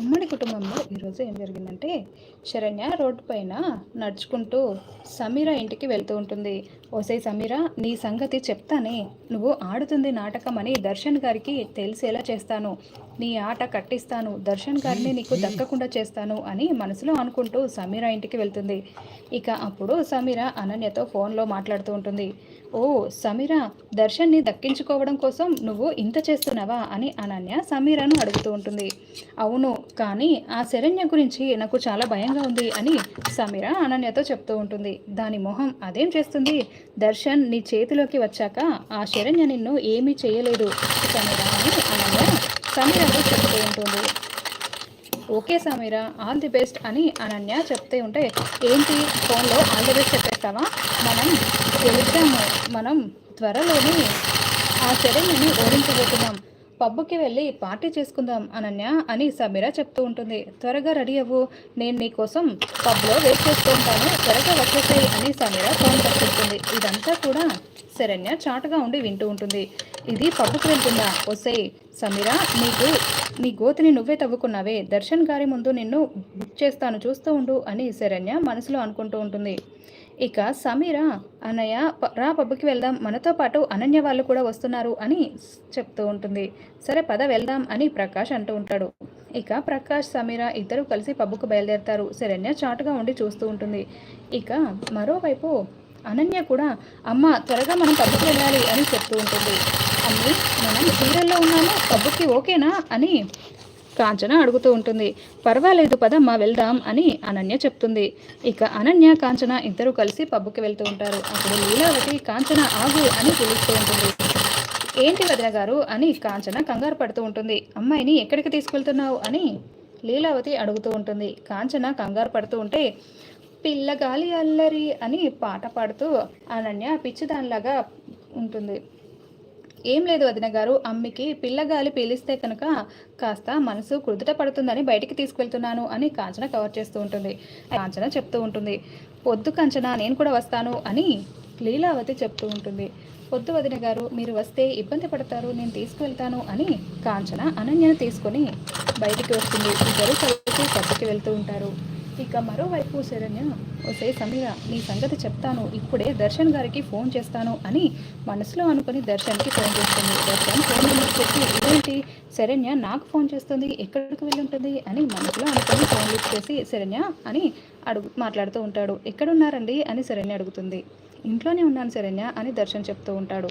ఉమ్మడి కుటుంబంలో ఈరోజు ఏం జరిగిందంటే శరణ్య రోడ్డు పైన నడుచుకుంటూ సమీర ఇంటికి వెళ్తూ ఉంటుంది. ఓసే సమీర నీ సంగతి చెప్తానే. నువ్వు ఆడుతుంది నాటకం అని దర్శన్ గారికి తెలిసేలా చేస్తాను. నీ ఆట కట్టిస్తాను. దర్శన్ గారిని నీకు దక్కకుండా చేస్తాను అని మనసులో అనుకుంటూ సమీర ఇంటికి వెళ్తుంది. ఇక అప్పుడు సమీర అనన్యతో ఫోన్లో మాట్లాడుతూ ఉంటుంది. ఓ సమీర దర్శన్ని దక్కించుకోవడం కోసం నువ్వు ఇంత చేస్తున్నావా అని అనన్య సమీరను అడుగుతూ ఉంటుంది. అవును కానీ ఆ శరణ్య గురించి నాకు చాలా భయంగా ఉంది అని సమీర అనన్యతో చెప్తూ ఉంటుంది. దాని మొహం అదేం చేస్తుంది? దర్శన్ నీ చేతిలోకి వచ్చాక ఆ శరణ్య నిన్ను ఏమీ చేయలేదు సమీర అని అనన్య సమీరతో చెప్తూ ఉంటుంది. Okay Sameera all the best అని అనన్య చెప్తే ఉంటే ఏంటి ఫోన్లో ఆల్ ది బెస్ట్ చెప్పేస్తావా? మనం గెలిచాము మనం త్వరలోనే ఆ శరణ్యని ఓడించబోతున్నాం. పబ్బుకి వెళ్ళి పార్టీ చేసుకుందాం అనన్య అని సమీరా చెప్తూ ఉంటుంది. త్వరగా రెడీ అవ్వు. నేను నీకోసం పబ్లో వెయిట్ చేస్తూ ఉంటాను. త్వరగా వచ్చేసాయి అని సమీరా ఫోన్ పట్టుకుంటుంది ఇదంతా కూడా శరణ్య చాటుగా ఉండి వింటూ ఉంటుంది. ఇది పబ్బుకు వెళ్తుందా? వస్తే సమీరా నీకు నీ గోతిని నువ్వే తవ్వుకున్నావే. దర్శన్ గారి ముందు నిన్ను బుక్ చేస్తాను. చూస్తూ ఉండు అని శరణ్య మనసులో అనుకుంటూ ఉంటుంది. ఇక సమీర అన్నయ్య రా పబ్బుకి వెళ్దాం. మనతో పాటు అనన్య వాళ్ళు కూడా వస్తున్నారు అని చెప్తూ ఉంటుంది. సరే పద వెళ్దాం అని ప్రకాష్ అంటూ ఉంటాడు. ఇక ప్రకాష్ సమీర ఇద్దరు కలిసి పబ్బుకు బయలుదేరతారు. శరణ్య చాటుగా ఉండి చూస్తూ ఉంటుంది. ఇక మరోవైపు అనన్య కూడా అమ్మ త్వరగా మనం పబ్బుకి వెళ్ళాలి అని చెప్తూ ఉంటుంది. అమ్మి మనం సీరియల్లో ఉన్నాము. పబ్బుకి ఓకేనా? అని కాంచన అడుగుతూ ఉంటుంది. పర్వాలేదు పదమ్మా వెళ్దాం అని అనన్య చెప్తుంది. ఇక అనన్య కాంచన ఇద్దరు కలిసి పబ్బుకి వెళ్తూ ఉంటారు. అప్పుడు లీలావతి కాంచన ఆగు అని పిలుస్తూ ఉంటుంది. ఏంటి వదిన గారు అని కాంచన కంగారు పడుతూ ఉంటుంది. అమ్మాయిని ఎక్కడికి తీసుకెళ్తున్నావు అని లీలావతి అడుగుతూ ఉంటుంది. కాంచన కంగారు పడుతూ ఉంటే పిల్లగాలి అల్లరి అని పాట పాడుతూ అనన్య పిచ్చిదానిలాగా ఉంటుంది. ఏం లేదు వదిన గారు. అమ్మికి పిల్లగాలి పీలిస్తే కనుక కాస్త మనసు కుదుట పడుతుందని బయటికి తీసుకెళ్తున్నాను అని కాంచన కవర్ చేస్తూ ఉంటుంది. కాంచన చెప్తూ ఉంటుంది. పొద్దు కాంచన నేను కూడా వస్తాను అని లీలావతి చెప్తూ ఉంటుంది. పొద్దు వదిన గారు మీరు వస్తే ఇబ్బంది పడతారు నేను తీసుకువెళ్తాను అని కాంచన అనన్యను తీసుకొని బయటికి వస్తుంది. ఇద్దరు కలిసి పబ్బుకి వెళ్తూ ఉంటారు. ఇక మరోవైపు శరణ్య ఒసే సమీర నీ సంగతి చెప్తాను. ఇప్పుడే దర్శన్ గారికి ఫోన్ చేస్తాను అని మనసులో అనుకుని దర్శన్కి ఫోన్ చేస్తుంది. దర్శన్ ఫోన్ చెప్పి ఇదేంటి? శరణ్య నాకు ఫోన్ చేస్తుంది. ఎక్కడికి వెళ్ళి ఉంటుంది అని మనసులో అనుకుని ఫోన్ లిఫ్ట్ చేసి శరణ్య అని అడుగు మాట్లాడుతూ ఉంటాడు. ఎక్కడున్నారండి? అని శరణ్య అడుగుతుంది. ఇంట్లోనే ఉన్నాను శరణ్య అని దర్శన్ చెప్తూ ఉంటాడు.